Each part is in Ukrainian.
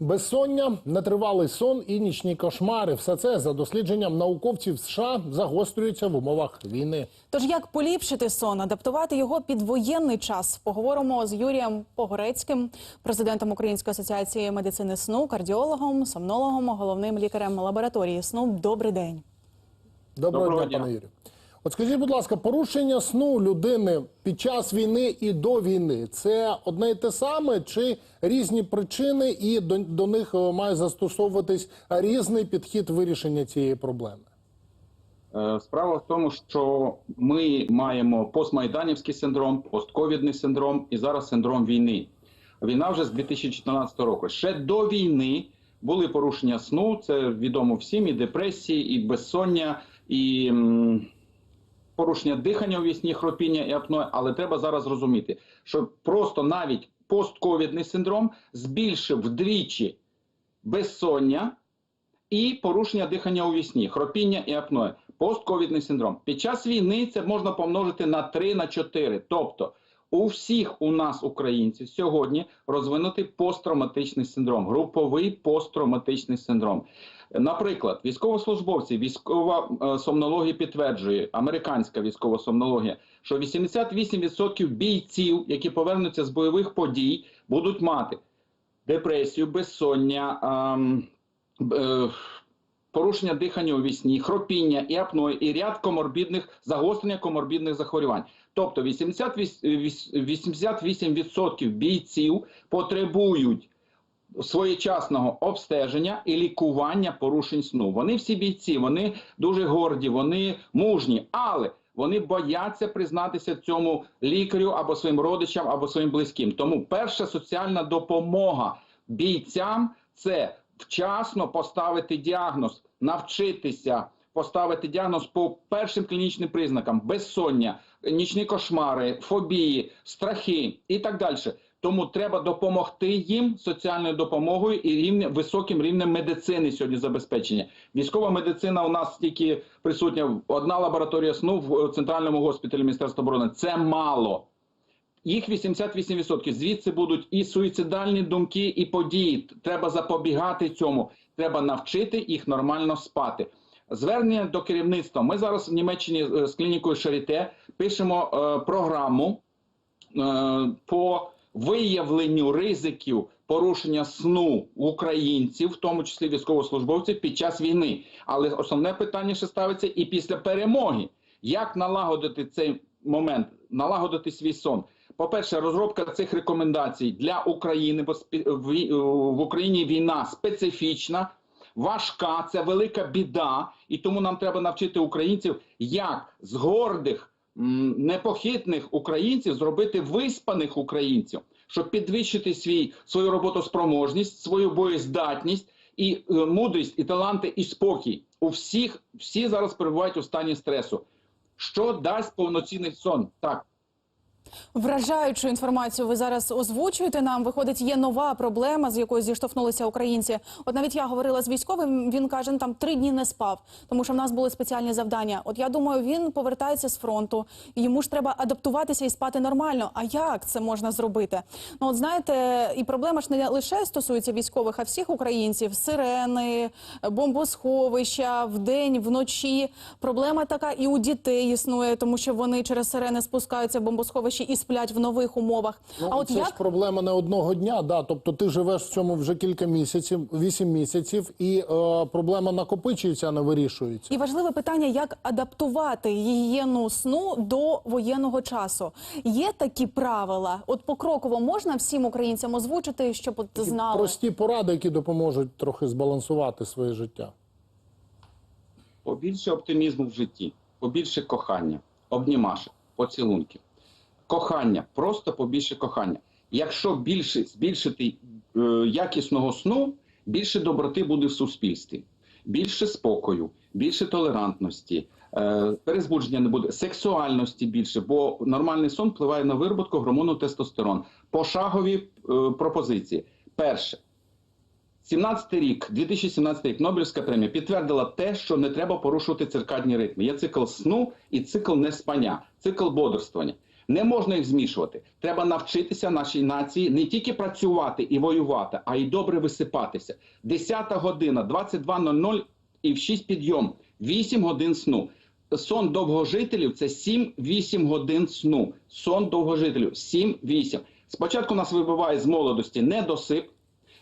Безсоння, нетривалий сон і нічні кошмари все це за дослідженням науковців США загострюється в умовах війни. Тож як поліпшити сон, адаптувати його під воєнний час? Поговоримо з Юрієм Погорецьким, президентом Української асоціації медицини сну, кардіологом, сомнологом, головним лікарем лабораторії сну. Добрий день. Доброго, Доброго дня, дня. пане Юрію. От скажіть, будь ласка, порушення сну людини під час війни і до війни це одне і те саме, чи різні причини, і до, до них е, має застосовуватись різний підхід вирішення цієї проблеми? Е, Справа в тому, що ми маємо постмайданівський синдром, постковідний синдром і зараз синдром війни. Війна вже з 2014 року. Ще до війни були порушення сну. Це відомо всім, і депресії, і безсоння, і порушення дихання у вісні, хропіння і апноя, Але треба зараз розуміти, що просто навіть постковідний синдром збільшив вдвічі безсоння і порушення дихання у вісні, хропіння і апноя. постковідний синдром. Під час війни це можна помножити на 3 на 4. Тобто у всіх у нас, українців, сьогодні розвинутий посттравматичний синдром, груповий посттравматичний синдром. Наприклад, військовослужбовці, військова е, сомнологія підтверджує, американська військова сомнологія, що 88% бійців, які повернуться з бойових подій, будуть мати депресію, безсоння, ем, б- е, порушення дихання у вісні, хропіння і апної, і ряд коморбідних загострення коморбідних захворювань. Тобто 88% 88% бійців потребують своєчасного обстеження і лікування порушень сну. Вони всі бійці, вони дуже горді, вони мужні, але вони бояться признатися цьому лікарю або своїм родичам, або своїм близьким. Тому перша соціальна допомога бійцям це вчасно поставити діагноз, навчитися поставити діагноз по першим клінічним признакам: безсоння, нічні кошмари, фобії, страхи і так далі. Тому треба допомогти їм соціальною допомогою і рівнем високим рівнем медицини сьогодні забезпечення. Військова медицина у нас тільки присутня одна лабораторія сну в центральному госпіталі Міністерства оборони. Це мало. Їх 88%. Звідси будуть і суїцидальні думки, і події. Треба запобігати цьому. Треба навчити їх нормально спати. Звернення до керівництва. Ми зараз в Німеччині е, з клінікою Шаріте пишемо е, програму е, по виявленню ризиків порушення сну українців, в тому числі військовослужбовців, під час війни. Але основне питання ще ставиться і після перемоги. Як налагодити цей момент, налагодити свій сон? По-перше, розробка цих рекомендацій для України, бо в Україні війна специфічна, важка, це велика біда, і тому нам треба навчити українців, як з гордих, непохитних українців зробити виспаних українців, щоб підвищити свій свою роботоспроможність, свою боєздатність і е, мудрість, і таланти, і спокій. У всіх всі зараз перебувають у стані стресу. Що дасть повноцінний сон? Так. Вражаючу інформацію ви зараз озвучуєте нам. Виходить, є нова проблема, з якою зіштовхнулися українці. От навіть я говорила з військовим. Він каже, ну, там три дні не спав, тому що в нас були спеціальні завдання. От я думаю, він повертається з фронту, йому ж треба адаптуватися і спати нормально. А як це можна зробити? Ну от знаєте, і проблема ж не лише стосується військових, а всіх українців: сирени, бомбосховища, вдень, вночі. Проблема така і у дітей існує, тому що вони через сирени спускаються в бомбосховищі і сплять в нових умовах. Ну, а от це як ж проблема не одного дня. Да, тобто ти живеш в цьому вже кілька місяців, вісім місяців, і е, проблема накопичується, а не вирішується. І важливе питання, як адаптувати гігієну сну до воєнного часу. Є такі правила? От покроково можна всім українцям озвучити, щоб от знали? прості поради, які допоможуть трохи збалансувати своє життя. Побільше оптимізму в житті, побільше кохання, обнімашек, поцілунків. Кохання, просто побільше кохання. Якщо більше збільшити е, якісного сну, більше доброти буде в суспільстві, більше спокою, більше толерантності, е, перезбудження не буде, сексуальності більше, бо нормальний сон впливає на вироботку гормону тестостерон. Пошагові е, пропозиції. Перше, 17 рік, 2017 рік, Нобелівська премія підтвердила те, що не треба порушувати циркадні ритми. Є цикл сну і цикл неспання, цикл бодрствування. Не можна їх змішувати. Треба навчитися нашій нації не тільки працювати і воювати, а й добре висипатися. 10 година, 22.00 і в 6 підйом, 8 годин сну. Сон довгожителів це 7-8 годин сну. Сон довгожителів 7-8. Спочатку нас вибиває з молодості недосип.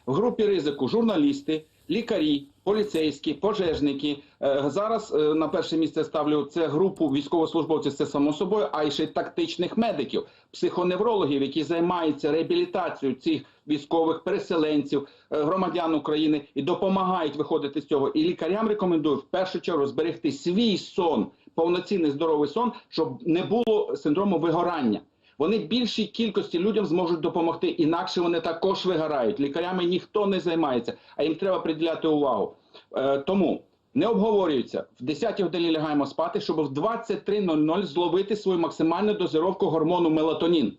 В групі ризику журналісти, лікарі, поліцейські, пожежники. Е, Зараз е, на перше місце ставлю це групу військовослужбовців, це само собою, а й ще тактичних медиків, психоневрологів, які займаються реабілітацією цих військових переселенців, е, громадян України і допомагають виходити з цього. І лікарям рекомендую в першу чергу зберегти свій сон, повноцінний здоровий сон, щоб не було синдрому вигорання. Вони більшій кількості людям зможуть допомогти, інакше вони також вигорають. Лікарями ніхто не займається, а їм треба приділяти увагу. Е, тому не обговорюється. В 10 годині лягаємо спати, щоб в 23.00 зловити свою максимальну дозировку гормону мелатонін.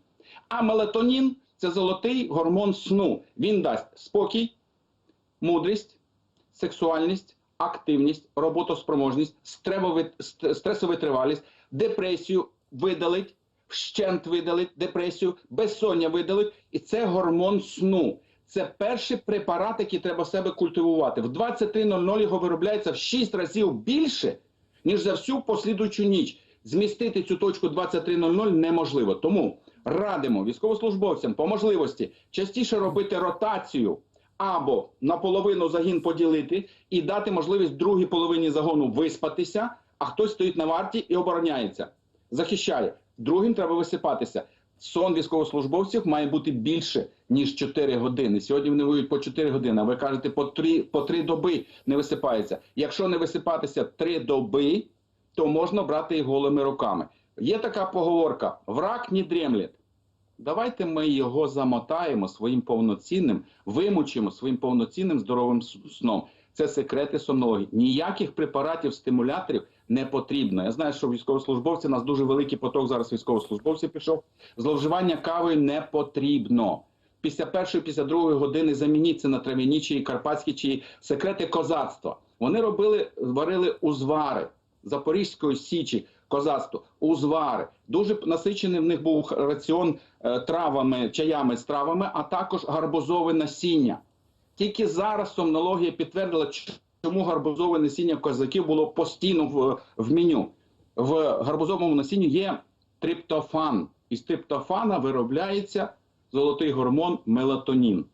А мелатонін це золотий гормон сну. Він дасть спокій, мудрість, сексуальність, активність, роботоспроможність, стресовитривалість, депресію видалить, вщент видалить, депресію, безсоння видалить. І це гормон сну. Це перший препарат, який треба в себе культивувати. В 23.00 його виробляється в 6 разів більше, ніж за всю послідуючу ніч. Змістити цю точку 23.00 неможливо. Тому радимо військовослужбовцям по можливості частіше робити ротацію або наполовину загін поділити і дати можливість другій половині загону виспатися, а хтось стоїть на варті і обороняється, захищає. Другим треба висипатися. Сон військовослужбовців має бути більше ніж 4 години. Сьогодні вони воюють по 4 години. А ви кажете, по 3, по 3 доби не висипається. Якщо не висипатися 3 доби, то можна брати їх голими руками. Є така поговорка: враг не дремлет. Давайте ми його замотаємо своїм повноцінним, вимучимо своїм повноцінним здоровим сном. Це секрети сомнології. Ніяких препаратів, стимуляторів не потрібно. Я знаю, що військовослужбовці у нас дуже великий поток зараз військовослужбовців пішов. Зловживання кавою не потрібно. Після першої, після другої години замініть це на трав'яні чи карпатські чи секрети козацтва. Вони робили, варили узвари Запорізької січі, козацтво, узвари. Дуже насичений в них був раціон е, травами, чаями з травами, а також гарбузове насіння. Тільки зараз сомнологія підтвердила, чому гарбузове насіння козаків було постійно в, в меню. В гарбузовому насінні є триптофан. Із триптофана виробляється золотий гормон мелатонін.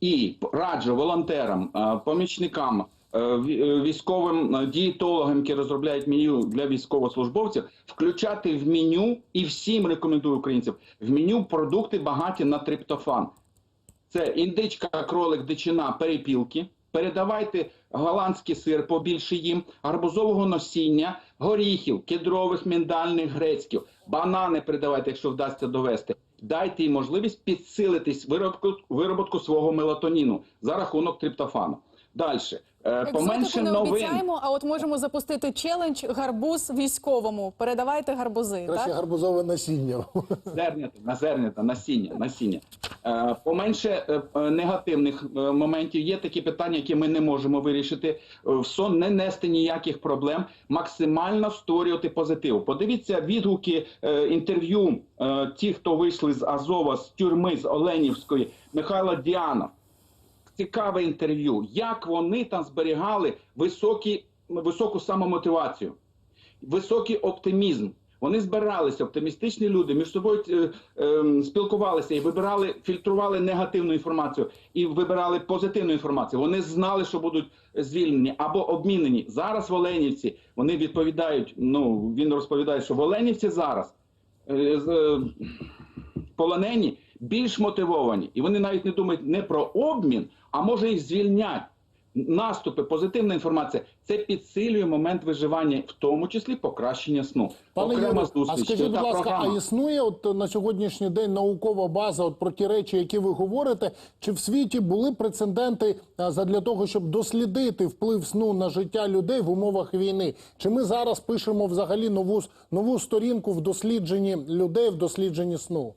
І раджу волонтерам, е, помічникам, е, е, військовим дієтологам, які розробляють меню для військовослужбовців, включати в меню і всім рекомендую українцям в меню продукти багаті на триптофан. Це індичка, кролик, дичина, перепілки. Передавайте голландський сир побільше їм, гарбузового насіння, горіхів, кедрових, міндальних, грецьків, банани передавайте, якщо вдасться довести. Дайте їм можливість підсилитись виробку, вироботку свого мелатоніну за рахунок триптофану. Далі. Е, поменше не новин. обіцяємо, а от можемо запустити челендж гарбуз військовому. Передавайте гарбузи. Краще Так? гарбузове насіння. Зернята, на зернята, насіння, насіння. Е, поменше е, е, негативних моментів є такі питання, які ми не можемо вирішити. В сон не нести ніяких проблем, максимально створювати позитив. Подивіться відгуки інтерв'ю ті, хто вийшли з Азова, з тюрми, з Оленівської, Михайло Діанов. Цікаве інтерв'ю, як вони там зберігали високі, високу самомотивацію високий оптимізм. Вони збиралися, оптимістичні люди, між собою е, е, спілкувалися і вибирали, фільтрували негативну інформацію і вибирали позитивну інформацію. Вони знали, що будуть звільнені або обмінені. Зараз в Оленівці вони відповідають. Ну він розповідає, що в Оленівці зараз е, е, полонені більш мотивовані, і вони навіть не думають не про обмін, а може їх звільнять. Наступи, позитивна інформація це підсилює момент виживання, в тому числі покращення сну. Пане Окрема Юрію, а скажіть, будь ласка, програма. а існує от на сьогоднішній день наукова база от про ті речі, які ви говорите? Чи в світі були прецеденти задля того, щоб дослідити вплив сну на життя людей в умовах війни? Чи ми зараз пишемо взагалі нову нову сторінку в дослідженні людей, в дослідженні сну?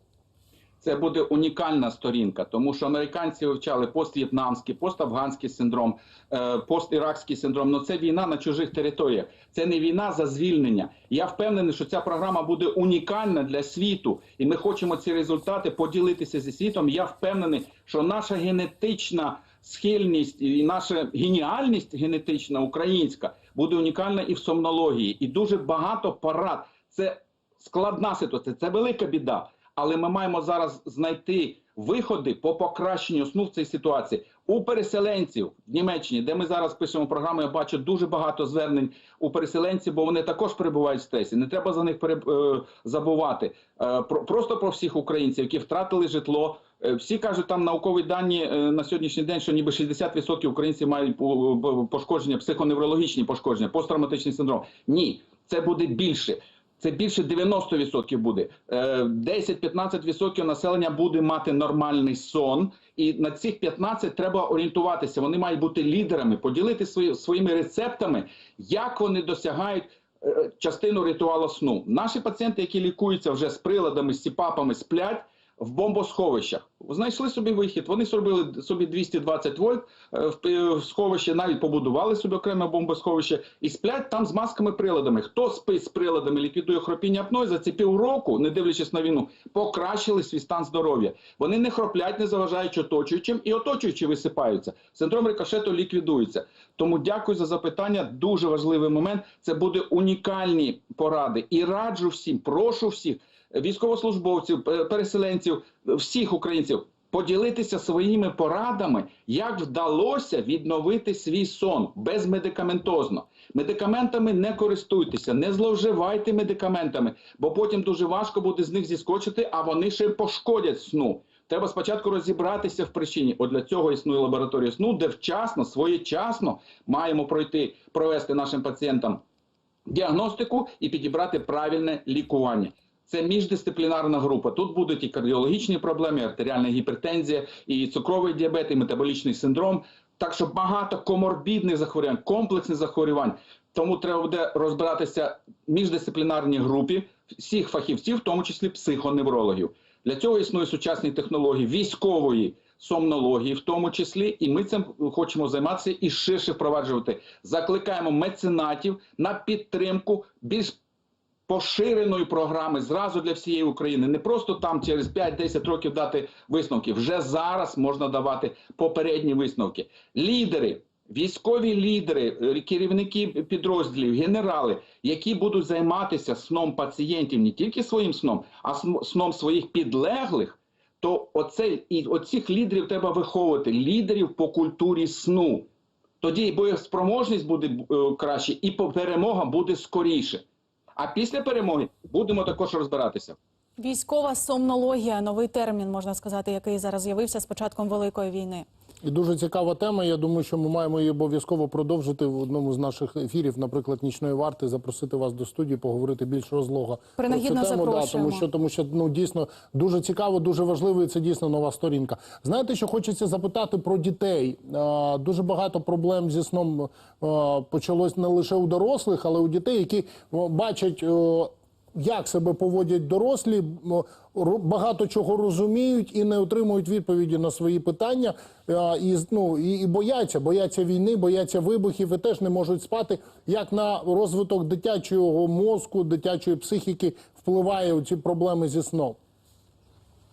Це буде унікальна сторінка, тому що американці вивчали поств'єтнамський, поставганський синдром, е, постіракський синдром. Ну це війна на чужих територіях. Це не війна за звільнення. Я впевнений, що ця програма буде унікальна для світу, і ми хочемо ці результати поділитися зі світом. Я впевнений, що наша генетична схильність і наша геніальність генетична українська буде унікальна і в сомнології, і дуже багато парад. Це складна ситуація, це велика біда. Але ми маємо зараз знайти виходи по покращенню сну в цій ситуації у переселенців в Німеччині, де ми зараз пишемо програму. Я бачу дуже багато звернень у переселенців, бо вони також перебувають в стресі. Не треба за них е, забувати. Е, просто про всіх українців, які втратили житло. Е, Всі кажуть, там наукові дані на сьогоднішній день, що ніби 60% українців мають по- по- пошкодження, психоневрологічні пошкодження, посттравматичний синдром. Ні, це буде більше. Це більше 90% буде. Е, 10-15% населення буде мати нормальний сон, і на цих 15 треба орієнтуватися. Вони мають бути лідерами, поділити свої, своїми рецептами, як вони досягають е, частину ритуалу сну. Наші пацієнти, які лікуються вже з приладами, з сіпапами, сплять в бомбосховищах. Знайшли собі вихід. Вони зробили собі 220 вольт е, в сховище, навіть побудували собі окреме бомбосховище і сплять там з масками приладами. Хто спить з приладами, ліквідує хропіння апної за ці півроку, не дивлячись на війну, покращили свій стан здоров'я. Вони не хроплять, не заважають оточуючим, і оточуючі висипаються. Синдром рикошету ліквідується. Тому дякую за запитання. Дуже важливий момент. Це буде унікальні поради. І раджу всім, прошу всіх військовослужбовців, переселенців, всіх українців поділитися своїми порадами, як вдалося відновити свій сон безмедикаментозно. Медикаментами не користуйтеся, не зловживайте медикаментами, бо потім дуже важко буде з них зіскочити, а вони ще пошкодять сну. Треба спочатку розібратися в причині. От для цього існує лабораторія сну, де вчасно, своєчасно маємо пройти, провести нашим пацієнтам діагностику і підібрати правильне лікування. Це міждисциплінарна група. Тут будуть і кардіологічні проблеми, і артеріальна гіпертензія, і цукровий діабет, і метаболічний синдром. Так що багато коморбідних захворювань, комплексних захворювань. Тому треба буде розбиратися в міждисциплінарній групі всіх фахівців, в тому числі психоневрологів. Для цього існують сучасні технології військової сомнології, в тому числі, і ми цим хочемо займатися і ширше впроваджувати. Закликаємо меценатів на підтримку більш поширеної програми зразу для всієї України. Не просто там через 5-10 років дати висновки. Вже зараз можна давати попередні висновки. Лідери. Військові лідери, е, керівники підрозділів, генерали, які будуть займатися сном пацієнтів не тільки своїм сном, а сном своїх підлеглих, то оце, і оцих лідерів треба виховувати, лідерів по культурі сну. Тоді боєспроможність буде е, краще, і перемога буде скоріше. А після перемоги будемо також розбиратися. Військова сомнологія, новий термін, можна сказати, який зараз з'явився з початком Великої війни. І дуже цікава тема. Я думаю, що ми маємо її обов'язково продовжити в одному з наших ефірів, наприклад, нічної варти, запросити вас до студії, поговорити більш розлого Принагідно про цю тему. Да, тому що тому що ну дійсно дуже цікаво, дуже важливо, і це дійсно нова сторінка. Знаєте, що хочеться запитати про дітей? Дуже багато проблем зі сном почалось не лише у дорослих, але у дітей, які бачать. Як себе поводять дорослі, багато чого розуміють і не отримують відповіді на свої питання, і, ну, і, і бояться, бояться війни, бояться вибухів і теж не можуть спати. Як на розвиток дитячого мозку, дитячої психіки впливає ці проблеми зі сном?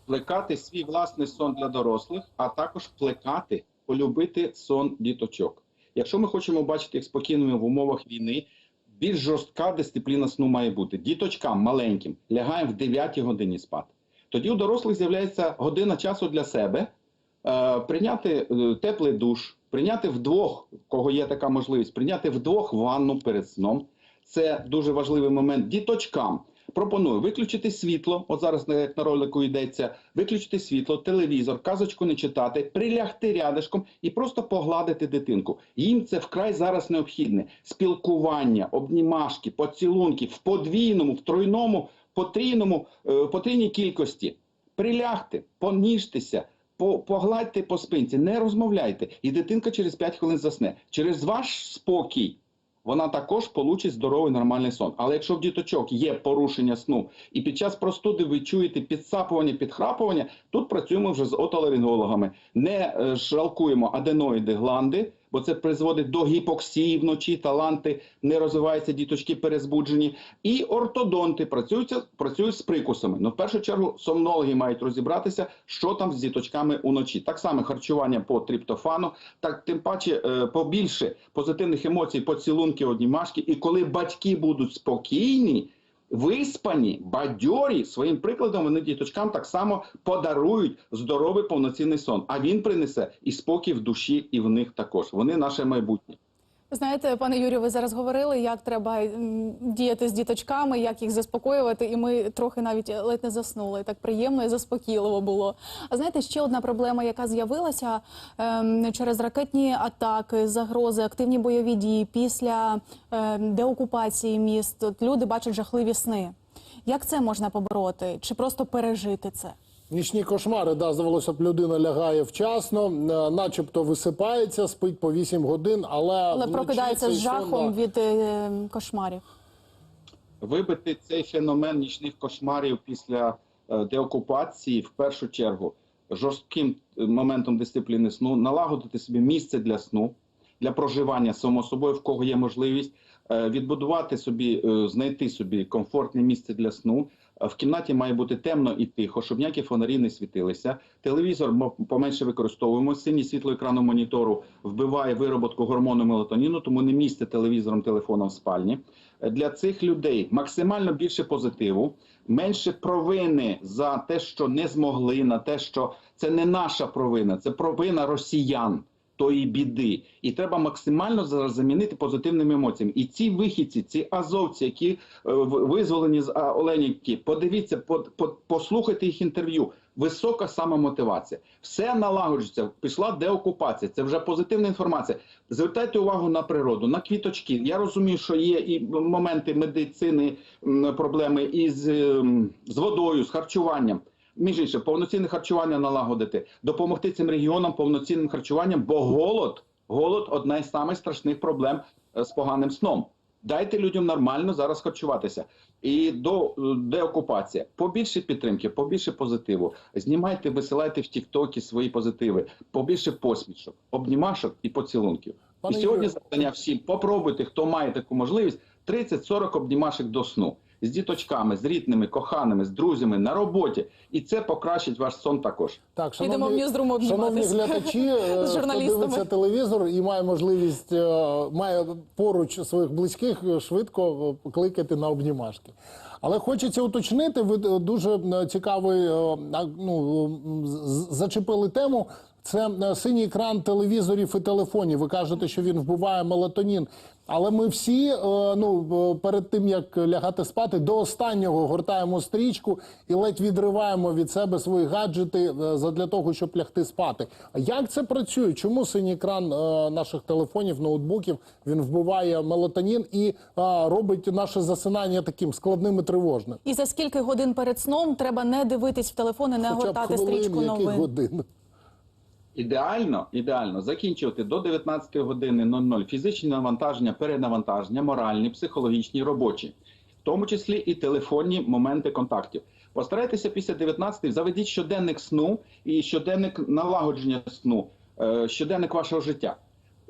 Плекати свій власний сон для дорослих, а також плекати, полюбити сон діточок. Якщо ми хочемо бачити їх спокійними в умовах війни, більш жорстка дисципліна сну має бути. Діточкам маленьким лягаємо в 9 годині спати. Тоді у дорослих з'являється година часу для себе, е, прийняти е, теплий душ, прийняти вдвох, кого є така можливість, прийняти вдвох ванну перед сном. Це дуже важливий момент. Діточкам пропоную виключити світло. От зараз як на ролику йдеться, виключити світло, телевізор, казочку не читати, прилягти рядишком і просто погладити дитинку. Їм це вкрай зараз необхідне. Спілкування, обнімашки, поцілунки в подвійному, в тройному, потрійному, е, потрійній кількості. Прилягти, поніжтеся, по- погладьте по спинці, не розмовляйте. І дитинка через 5 хвилин засне. Через ваш спокій вона також получить здоровий нормальний сон. Але якщо в діточок є порушення сну, і під час простуди ви чуєте підсапування, підхрапування, тут працюємо вже з отоларингологами. Не е, жалкуємо аденоїди гланди, бо це призводить до гіпоксії вночі, таланти не розвиваються, діточки перезбуджені. І ортодонти працюються, працюють з прикусами. Ну, в першу чергу, сомнологи мають розібратися, що там з діточками уночі. Так само харчування по триптофану, так тим паче е, побільше позитивних емоцій, поцілунки однімашки. І коли батьки будуть спокійні. Виспані, бадьорі своїм прикладом вони діточкам так само подарують здоровий повноцінний сон. А він принесе і спокій в душі, і в них також. Вони наше майбутнє. Знаєте, пане Юрію, ви зараз говорили, як треба діяти з діточками, як їх заспокоювати, і ми трохи навіть ледь не заснули. Так приємно і заспокійливо було. А знаєте, ще одна проблема, яка з'явилася ем, через ракетні атаки, загрози, активні бойові дії після ем, деокупації міст. От люди бачать жахливі сни. Як це можна побороти? Чи просто пережити це? Нічні кошмари, да, здавалося б, людина лягає вчасно, е, начебто висипається, спить по 8 годин, але, Але прокидається з жахом да, від е, кошмарів. Вибити цей феномен нічних кошмарів після е, деокупації в першу чергу жорстким е, моментом дисципліни сну, налагодити собі місце для сну, для проживання само собою, в кого є можливість, е, відбудувати собі, е, знайти собі комфортне місце для сну. В кімнаті має бути темно і тихо, щоб ніякі фонарі не світилися. Телевізор мо- поменше використовуємо. Синє світло екрану монітору вбиває вироботку гормону мелатоніну, тому не місце телевізором, телефоном в спальні. Для цих людей максимально більше позитиву, менше провини за те, що не змогли, на те, що це не наша провина, це провина росіян тої біди. І треба максимально зараз замінити позитивними емоціями. І ці вихідці, ці азовці, які е, визволені з Оленівки, подивіться, по, по, послухайте їх інтерв'ю. Висока самомотивація. Все налагоджується. Пішла деокупація. Це вже позитивна інформація. Звертайте увагу на природу, на квіточки. Я розумію, що є і моменти медицини, проблеми із ем, з водою, з харчуванням. Між іншим, повноцінне харчування налагодити, допомогти цим регіонам повноцінним харчуванням, бо голод, голод одна із самих страшних проблем е, з поганим сном. Дайте людям нормально зараз харчуватися. І до е, деокупація. Побільше підтримки, побільше позитиву. Знімайте, висилайте в Тіктокі свої позитиви, побільше посмішок, обнімашок і поцілунків. Пане і сьогодні завдання всім попробуйте, хто має таку можливість, 30-40 обнімашок до сну з діточками, з рідними, коханими, з друзями на роботі, і це покращить ваш сон також. Так, Підемо в Ньюзрум шановні глядачі, е, з хто дивиться телевізор і має можливість, е, має поруч своїх близьких, е, швидко е, кликати на обнімашки. Але хочеться уточнити, ви е, дуже е, цікавий, е, ну, е, зачепили тему. Це е, синій екран телевізорів і телефонів. Ви кажете, що він вбиває мелатонін. Але ми всі, е, ну е, перед тим як лягати спати, до останнього гортаємо стрічку і ледь відриваємо від себе свої гаджети задля того, щоб лягти спати. Як це працює? Чому синій екран наших телефонів, ноутбуків він вбиває мелатонін і робить наше засинання таким складним і тривожним? І за скільки годин перед сном треба не дивитись в телефон і не Хоча б гортати хвилин, стрічку новин. годин? Ідеально, ідеально закінчувати до 19 години 00 фізичні навантаження, перенавантаження, моральні, психологічні, робочі, в тому числі і телефонні моменти контактів. Постарайтеся після 19 заведіть щоденник сну і щоденник налагодження сну, е, щоденник вашого життя.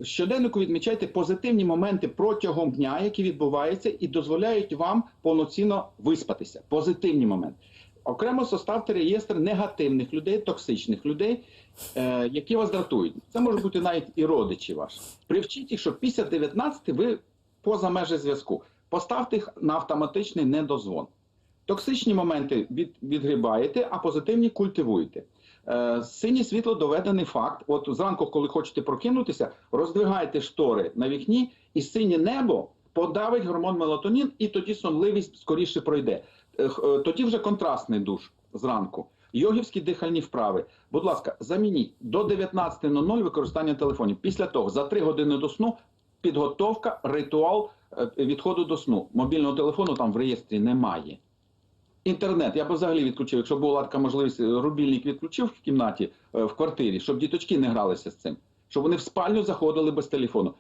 Щоденнику відмічайте позитивні моменти протягом дня, які відбуваються, і дозволяють вам повноцінно виспатися. Позитивні моменти. Окремо составте реєстр негативних людей, токсичних людей, е, які вас дратують. Це можуть бути навіть і родичі ваші. Привчіть їх, що після 19 ви поза межі зв'язку. Поставте їх на автоматичний недозвон. Токсичні моменти від, відгрібаєте, а позитивні культивуєте. Е, синє світло доведений факт. От зранку, коли хочете прокинутися, роздвигайте штори на вікні, і синє небо подавить гормон мелатонін, і тоді сонливість скоріше пройде. Е, Тоді вже контрастний душ зранку. Йогівські дихальні вправи. Будь ласка, замініть до 19.00 використання телефонів. Після того за 3 години до сну підготовка, ритуал е, відходу до сну. Мобільного телефону там в реєстрі немає. Інтернет я би взагалі відключив. Якщо була така можливість, е, рубільник відключив в кімнаті в квартирі, щоб діточки не гралися з цим, щоб вони в спальню заходили без телефону.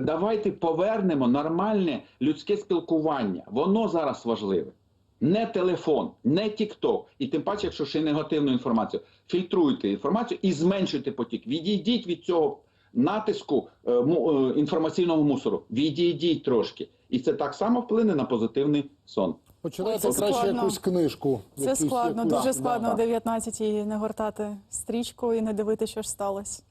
давайте повернемо нормальне людське спілкування. Воно зараз важливе. Не телефон, не тікток, і тим паче, якщо ще й негативну інформацію, фільтруйте інформацію і зменшуйте потік. Відійдіть від цього натиску е, му- е, інформаційного мусору. Відійдіть трошки, і це так само вплине на позитивний сон. Починайте Ой, це краще складно. якусь книжку. Це якусь- складно, якусь- дуже Да, складно да. о 19-й не гортати стрічку і не дивитися, що ж сталося.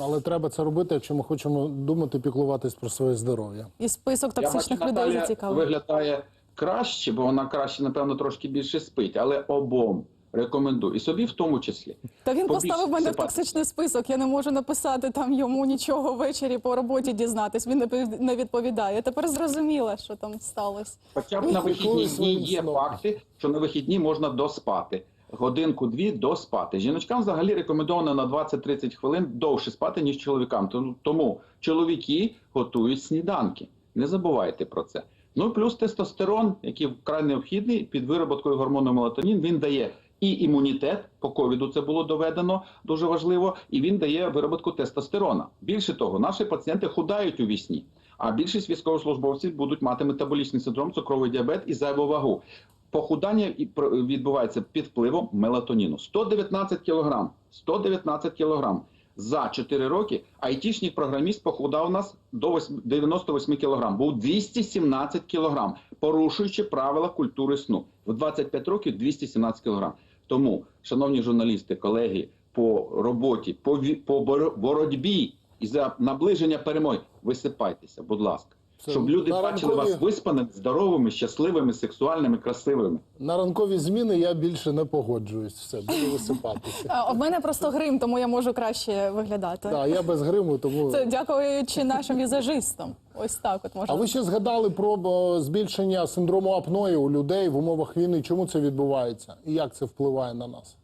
Але треба це робити, якщо ми хочемо думати, піклуватись про своє здоров'я. І список Я бачу, людей зацікавив. виглядає краще, бо вона краще, напевно, трошки більше спить, але обом рекомендую. І собі в тому числі. Та він побільше поставив мене в токсичний список. Я не можу написати там йому нічого ввечері по роботі дізнатись. Він не пов- не відповідає. Тепер зрозуміла, що там сталося. Хоча б на вихідні дні є факти, що на вихідні можна доспати. Годинку-дві доспати. Жіночкам взагалі рекомендовано на 20-30 хвилин довше спати, ніж чоловікам. Тому- Тому чоловіки готують сніданки. Не забувайте про це. Ну плюс тестостерон, який вкрай необхідний під вироботкою гормону мелатонін, він дає і імунітет по ковіду. Це було доведено дуже важливо, і він дає вироботку тестостерона. Більше того, наші пацієнти худають у вісні. А більшість військовослужбовців будуть мати метаболічний синдром, цукровий діабет і зайву вагу. Похудання відбувається під впливом мелатоніну. 119 кілограм. 119 кілограм. За 4 роки айтішній програміст похудав нас до 8 98 кілограм. Був 217 кілограм, порушуючи правила культури сну. В 25 років 217 кілограм. Тому, шановні журналісти, колеги, по роботі, по, по боротьбі і за наближення перемоги, висипайтеся, будь ласка. Щоб люди на бачили ранкові- вас виспаними, здоровими, щасливими, сексуальними, красивими. На ранкові зміни я більше не погоджуюсь. Все, буду висипатися. У мене просто грим, тому я можу краще виглядати. Так, я без гриму, тому. Це дякуючи нашим візажистам. Ось так, от А ви ще згадали про збільшення синдрому апної у людей в умовах війни. Чому це відбувається? І як це впливає на нас?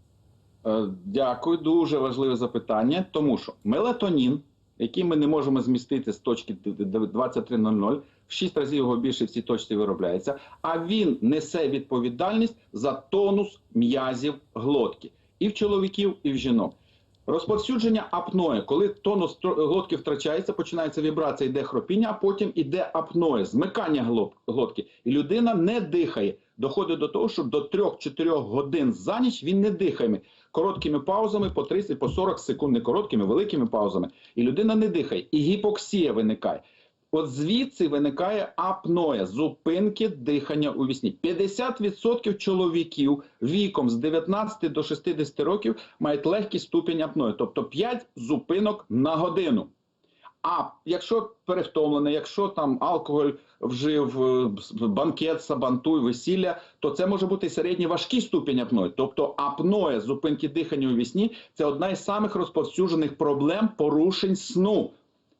Е, Дякую, дуже важливе запитання. Тому що мелатонін, який ми не можемо змістити з точки 23.00, в 6 разів його більше в цій точці виробляється, а він несе відповідальність за тонус м'язів глотки і в чоловіків, і в жінок. Розповсюдження апної, коли тонус глотки втрачається, починається вібрація, йде хропіння, а потім іде апноє, змикання глот- глотки. І людина не дихає. Доходить до того, що до 3-4 годин за ніч він не дихає. Короткими паузами по 30, по 40 секунд, не короткими, великими паузами. І людина не дихає. І гіпоксія виникає. От звідси виникає апноя, зупинки дихання у вісні. 50% чоловіків віком з 19 до 60 років мають легкий ступінь апної, тобто 5 зупинок на годину. А якщо перевтомлений, якщо там алкоголь вжив, е, банкет, сабантуй, весілля, то це може бути середній важкий ступінь апної. Тобто апноя, зупинки дихання у вісні це одна із самих розповсюджених проблем порушень сну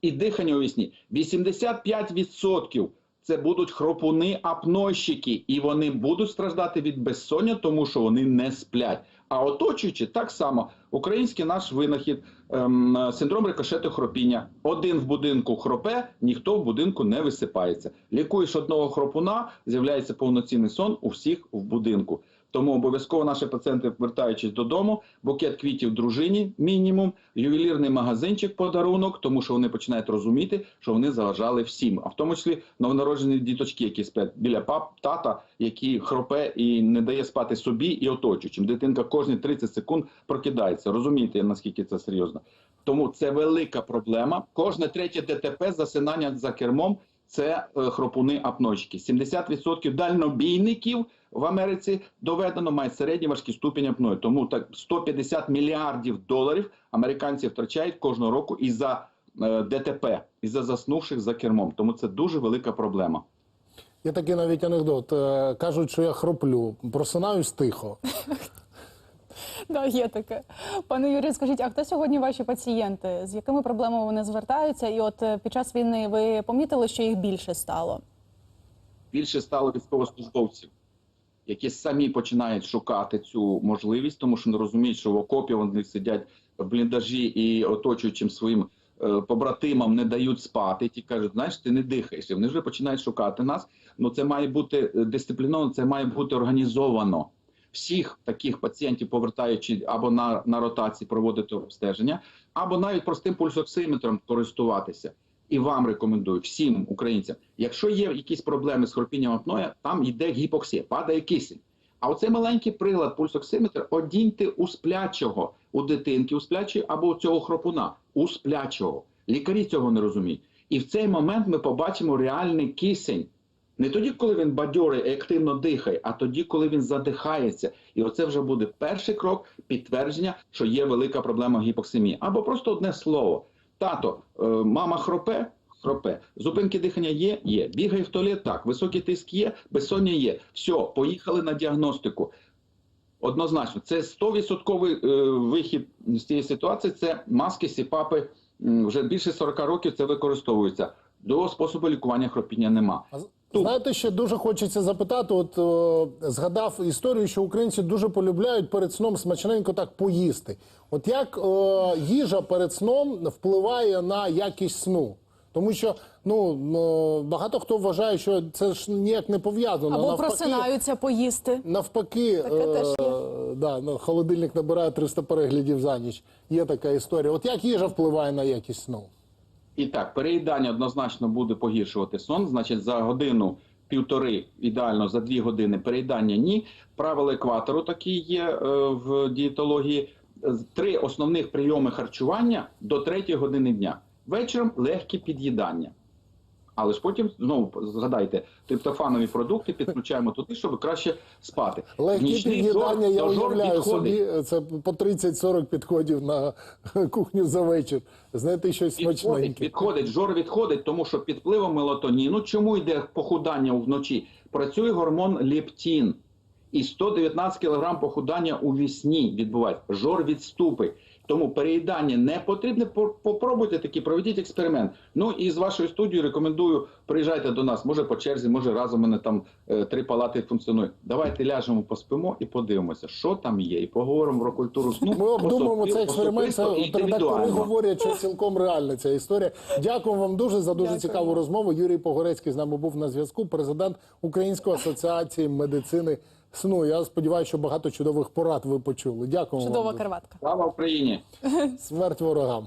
і дихання у вісні. 85% це будуть хропуни апнойщики, і вони будуть страждати від безсоння, тому що вони не сплять. А оточуючи так само, український наш винахід, ем, синдром рикошету хропіння. Один в будинку хропе, ніхто в будинку не висипається. Лікуєш одного хропуна, з'являється повноцінний сон у всіх в будинку. Тому обов'язково наші пацієнти, вертаючись додому, букет квітів дружині, мінімум, ювелірний магазинчик, подарунок, тому що вони починають розуміти, що вони заважали всім, а в тому числі новонароджені діточки, які сплять біля пап, тата, які хропе і не дає спати собі і оточуючим. Дитинка кожні 30 секунд прокидається. Розумієте, наскільки це серйозно? Тому це велика проблема. Кожне третє ДТП, засинання за кермом. Це е, хропуни апнойщики. 70% дальнобійників в Америці доведено мають середній важкий ступінь апної. Тому так 150 мільярдів доларів американці втрачають кожного року із-за е, ДТП, із-за заснувших за кермом. Тому це дуже велика проблема. Є такий навіть анекдот. Е, Кажуть, що я хроплю, просинаюсь тихо. Да, є таке. Пане Юрію, скажіть, а хто сьогодні ваші пацієнти? З якими проблемами вони звертаються? І от е, під час війни ви помітили, що їх більше стало? більше стало військовослужбовців, які самі починають шукати цю можливість, тому що не розуміють, що в окопі вони сидять в бліндажі і оточуючим своїм е, побратимам не дають спати. Ті кажуть, знаєш, ти не дихаєш. І вони вже починають шукати нас. Ну це має бути е, дисципліновано, це має бути організовано. Всіх таких пацієнтів, повертаючи або на, на ротації проводити обстеження, або навіть простим пульсоксиметром користуватися. І вам рекомендую всім українцям, якщо є якісь проблеми з хропінням апноя, там йде гіпоксія, падає кисень. А оцей маленький прилад пульсоксиметр одіньте у сплячого, у дитинки, у сплячої або у цього хропуна, у сплячого. Лікарі цього не розуміють. І в цей момент ми побачимо реальний кисень. Не тоді, коли він бадьорий і активно дихає, а тоді, коли він задихається. І оце вже буде перший крок підтвердження, що є велика проблема гіпоксимії. Або просто одне слово: тато, е, мама хропе, хропе, зупинки дихання є, є. Бігає в туалет, так, високий тиск є, безсоння є. Все, поїхали на діагностику. Однозначно, це 100% е, вихід з цієї ситуації. Це маски, сіпапи. Вже більше 40 років це використовується. До способу лікування хропіння нема. Знаєте, ще дуже хочеться запитати. От е, згадав історію, що українці дуже полюбляють перед сном смачненько так поїсти. От як е, їжа перед сном впливає на якість сну? Тому що ну е, багато хто вважає, що це ж ніяк не пов'язано. Або Навпаки, просинаються поїсти. Навпаки, Таке теж є. да, ну, холодильник набирає 300 переглядів за ніч. Є така історія. От як їжа впливає на якість сну? І так, переїдання однозначно буде погіршувати сон. Значить, за годину півтори, ідеально за дві години переїдання ні. Правила екватору такі є е, в дієтології. Три основних прийоми харчування до третьої години дня. Вечором легкі під'їдання. Але ж потім знову згадайте, триптофанові продукти підключаємо туди, щоб краще спати. Легкі під'їдання, я уявляю собі, це по 30-40 підходів на кухню за вечір. Знайти щось Відходить, смачненьке. відходить, жор відходить, тому що під впливом мелатоніну, чому йде похудання вночі? Працює гормон лептін. І 119 кг похудання у вісні відбувається. Жор відступить. Тому переїдання не потрібне. По- Попробуйте такі, проведіть експеримент. Ну і з вашою студією рекомендую приїжджайте до нас. Може по черзі, може разом у мене там е, три палати функціонують. Давайте ляжемо, поспимо і подивимося, що там є, і поговоримо про культуру сну. Ми обдумуємо особисто- цей експеримент. Редактори говорять, що цілком реальна ця історія. Дякую вам дуже за дуже Дякую. цікаву розмову. Юрій Погорецький з нами був на зв'язку. Президент Української асоціації медицини сну. Я сподіваюся, що багато чудових порад ви почули. Дякую Чудова вам. карватка. Слава Україні! Смерть ворогам.